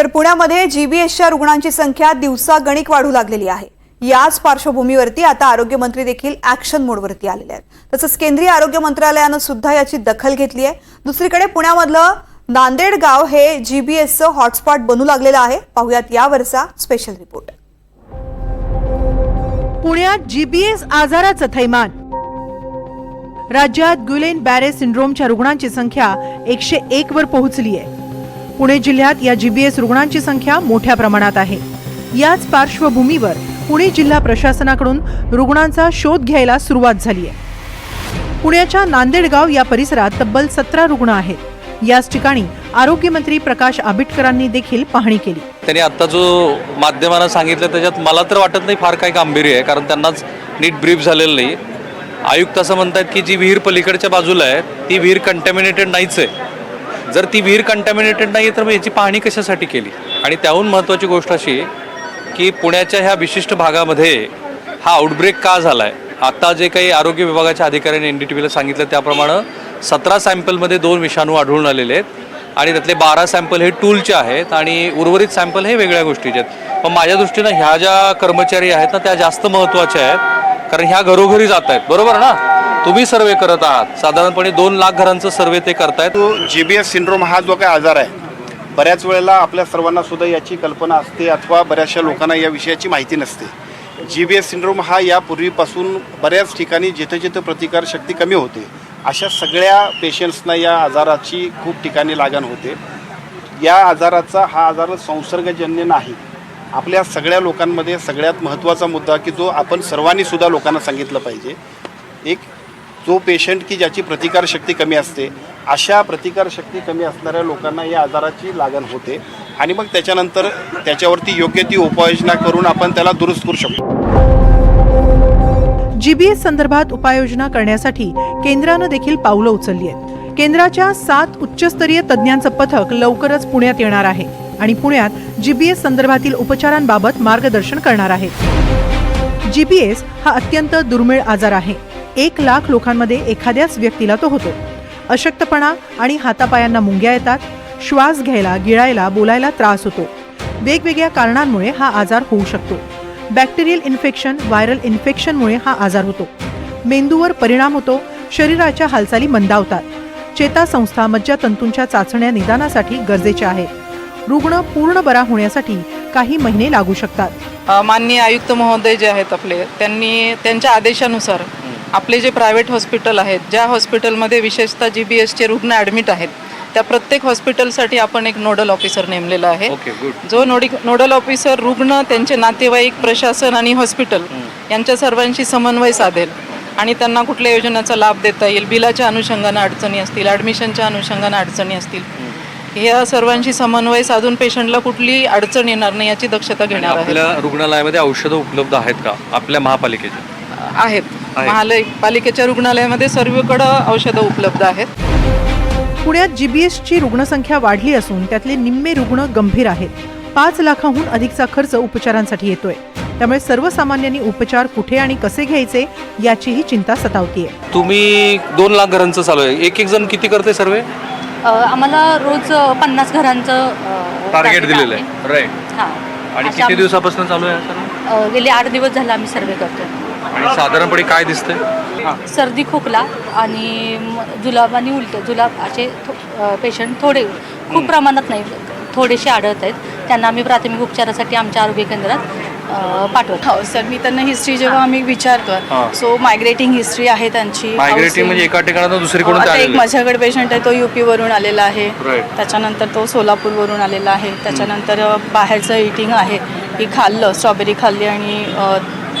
तर पुण्यामध्ये जीबीएसच्या रुग्णांची संख्या दिवसागणिक वाढू लागलेली आहे. याच पार्श्वभूमीवरती आता आरोग्यमंत्री देखील ऍक्शन मोडवरती आलेले आहेत. तसंच केंद्रीय आरोग्य मंत्रालयानं सुद्धा याची दखल घेतली आहे. दुसरीकडे पुण्यामधलं नांदेड गाव हे जीबीएसचं हॉटस्पॉट बनू लागलेलं आहे. पाहुयात यावरचा स्पेशल रिपोर्ट पुण्यात जीबीएस आजाराचं थैमान. राज्यात गुलेन बॅरे सिंड्रोमच्या रुग्णांची संख्या एकशे एक वर पोहोचली आहे. पुणे जिल्ह्यात या जीबीएस रुग्णांची संख्या मोठ्या प्रमाणात आहे. याच पार्श्वभूमीवर पुणे जिल्हा प्रशासनाकडून रुग्णांचा शोध घ्यायला सुरुवात झाली आहे. पुण्याच्या नांदेडगाव या परिसरात तब्बल सतरा रुग्ण आहेत. याच ठिकाणी आरोग्यमंत्री प्रकाश आंबेडकरांनी देखील पाहणी केली. त्यांनी आत्ता जो माध्यमांना सांगितलं त्याच्यात मला तर वाटत नाही फार काही गांभीर्य आहे कारण त्यांनाच नीट ब्रीफ झालेलं नाही. आयुक्त असं म्हणतात की जी विहीर पलीकडच्या बाजूला आहे ती विहीर कंटॅमिनेटेड नाहीच आहे. जर ती विहीर कंटॅमिनेटेड नाही आहे तर मग याची पाहणी कशासाठी केली? आणि त्याहून महत्त्वाची गोष्ट अशी की पुण्याच्या ह्या विशिष्ट भागामध्ये हा आउटब्रेक का झाला आहे आता जे काही आरोग्य विभागाच्या अधिकाऱ्यांनी एन डी टी व्हीला सांगितलं त्याप्रमाणे सतरा सॅम्पलमध्ये दोन विषाणू आढळून आलेले आहेत. आणि त्यातले बारा सॅम्पल हे टूलचे आहेत आणि उर्वरित सॅम्पल हे वेगळ्या गोष्टीचे आहेत. पण माझ्या दृष्टीनं ह्या ज्या कर्मचारी आहेत ना त्या जास्त महत्त्वाच्या आहेत. कारण ह्या घरोघरी जात आहेत. बरोबर ना? तुम्ही सर्वे करत आहात. साधारणपणे दोन लाख घरांचं सर्वे ते करतायत. तो जी बी एस सिंड्रोम हा जो काही आजार आहे बऱ्याच वेळेला आपल्या सर्वांना सुद्धा याची कल्पना असते अथवा बऱ्याचशा लोकांना या विषयाची माहिती नसते. जी बी एस सिंड्रोम हा यापूर्वीपासून बऱ्याच ठिकाणी जिथं जिथं प्रतिकारशक्ती कमी होते अशा सगळ्या पेशंट्सना या आजाराची खूप ठिकाणी लागण होते. या आजाराचा हा आजार संसर्गजन्य नाही. आपल्या सगळ्या लोकांमध्ये सगळ्यात महत्त्वाचा मुद्दा की जो आपण सर्वांनी सुद्धा लोकांना सांगितलं पाहिजे. एक जो पेशंट की ज्याची प्रतिकारशक्ती कमी असते अशा प्रतिकारशक्ती कमी असणाऱ्या लोकांना या आजाराची लागण होते. आणि मग त्याच्यानंतर त्याच्यावरती योग्य ती उपाययोजना करून आपण त्याला दुरुस्त करू शकतो. जीबीएस संदर्भात उपाययोजना करण्यासाठी केंद्रानं देखील पावलं उचलली आहेत. केंद्राच्या सात उच्चस्तरीय तज्ज्ञांचं पथक लवकरच पुण्यात येणार आहे आणि पुण्यात जीबीएस संदर्भातील उपचारांबाबत मार्गदर्शन करणार आहे. जीबीएस हा अत्यंत दुर्मिळ आजार आहे. एक लाख लोकांमध्ये एखाद्याच व्यक्तीला तो होतो. अशक्तपणा आणि हातापायांना मुंग्या येतात श्वास घ्यायला गिळायला बोलायला त्रास होतो. वेगवेगळ्या कारणांमुळे हा आजार होऊ शकतो. बॅक्टेरियल इन्फेक्शन व्हायरल इन्फेक्शनमुळे हा आजार होतो. मेंदूवर परिणाम होतो शरीराच्या हालचाली मंदावतात. चेतासंस्था मज्जातंतूंच्या चाचण्या निदानासाठी गरजेच्या आहेत रुग्ण पूर्ण बरा होण्यासाठी काही महिने लागू शकतात. माननीय आयुक्त महोदय जे आहेत आपले त्यांनी त्यांच्या आदेशानुसार आपले जे प्रायव्हेट हॉस्पिटल आहेत ज्या हॉस्पिटलमध्ये विशेषतः जी बी एसचे रुग्ण ॲडमिट आहेत त्या प्रत्येक हॉस्पिटलसाठी आपण एक नोडल ऑफिसर नेमलेला आहे. जो नोडी नोडल ऑफिसर रुग्ण त्यांचे नातेवाईक प्रशासन आणि हॉस्पिटल यांच्या सर्वांशी समन्वय साधेल आणि त्यांना कुठल्या योजनेचा लाभ देता येईल बिलाच्या अनुषंगानं अडचणी असतील ॲडमिशनच्या अनुषंगानं अडचणी असतील या सर्वांशी समन्वय साधून पेशंटला कुठली अडचण येणार नाही याची दक्षता घेणार आहे रुग्णालयामध्ये औषधं उपलब्ध आहेत का? आपल्या महापालिकेच्या? आहेत. महापालिकेच्या रुग्णालयामध्ये सर्वकडं औषधं उपलब्ध आहेत. पुण्यात जीबीएसची रुग्णसंख्या वाढली असून त्यातले निम्मे रुग्ण गंभीर आहेत. पाच लाखाहून अधिकचा खर्च उपचारांसाठी येतोय. त्यामुळे सर्वसामान्यांनी उपचार कुठे आणि कसे घ्यायचे याचीही चिंता सतावतीये. तुम्ही दोन लाख घरांचं चालू आहे. एक एक जण किती करते सर्वे? अ, आम्हाला रोज अ, पन्नास घरांचं अ, टार्गेट दिलेलं आहे. राईट हां. आणि अशा किती दिवसापासून चालू आहे अ, गेले आठ दिवस झाला आम्ही सर्वे करतो आणि साधारणपणे काय दिसतंय? सर्दी खोकला आणि जुलाब आणि उलट. जुलाब असे पेशंट थोडे खूप प्रमाणात नाही थोडेसे आढळत आहेत. त्यांना आम्ही प्राथमिक उपचारासाठी आमच्या आरोग्य केंद्रात पाठवतो. हो सर. मी त्यांना हिस्ट्री जेव्हा आम्ही. विचारतो सो मायग्रेटिंग हिस्ट्री आहे त्यांची मायग्रेटिंग. म्हणजे एका ठिकाणातून दुसरीकडून एक. माझ्याकडे पेशंट आहे तो युपी वरून आलेला आहे. त्याच्यानंतर तो सोलापूरवरून आलेला आहे. त्याच्यानंतर बाहेरचं इटिंग आहे. की खाल्लं स्ट्रॉबेरी खाल्ली आणि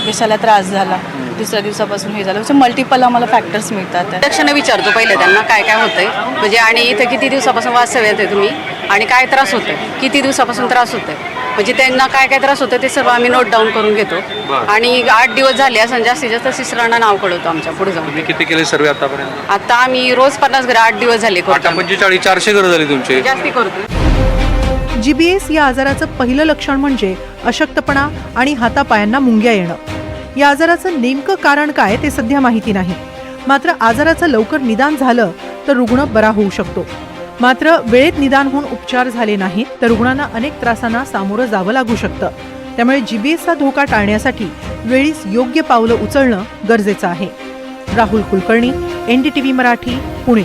घशाला त्रास झाला. दुसऱ्या दिवसापासून हे झालं. मल्टिपल आम्हाला फॅक्टर्स मिळतात. लक्षणं विचारतो पहिले त्यांना काय काय होतंय. म्हणजे आणि इथे किती दिवसापासून वास्तव्य येते तुम्ही? आणि काय त्रास होतोय? किती दिवसापासून त्रास होतोय? म्हणजे त्यांना काय काय त्रास होतं ते सर्व आम्ही नोट डाऊन करून घेतो. आणि आठ दिवस झाले असं जास्तीत जास्त तिसऱ्यांना नाव कळवतो आमच्या पुढे जाऊन. तुम्ही किती केले सर्वे आतापर्यंत? आता आम्ही रोज पन्नास घर आठ दिवस झाले करतो आता आम्ही. पंचेचाळीस चारशे घरं झाली तुमचे. जास्ती करतो जीबीएस या आजाराचं पहिलं लक्षण म्हणजे अशक्तपणा आणि हातापायांना मुंग्या येणं. या आजाराचं नेमकं कारण काय ते सध्या माहिती नाही. मात्र आजाराचं लवकर निदान झालं तर रुग्ण बरा होऊ शकतो. मात्र वेळेत निदान होऊन उपचार झाले नाहीत तर रुग्णांना अनेक त्रासांना सामोरं जावं लागू शकतं. त्यामुळे जीबीएसचा धोका टाळण्यासाठी वेळीच योग्य पावलं उचलणं गरजेचं आहे. राहुल कुलकर्णी एनडीटीव्ही मराठी पुणे.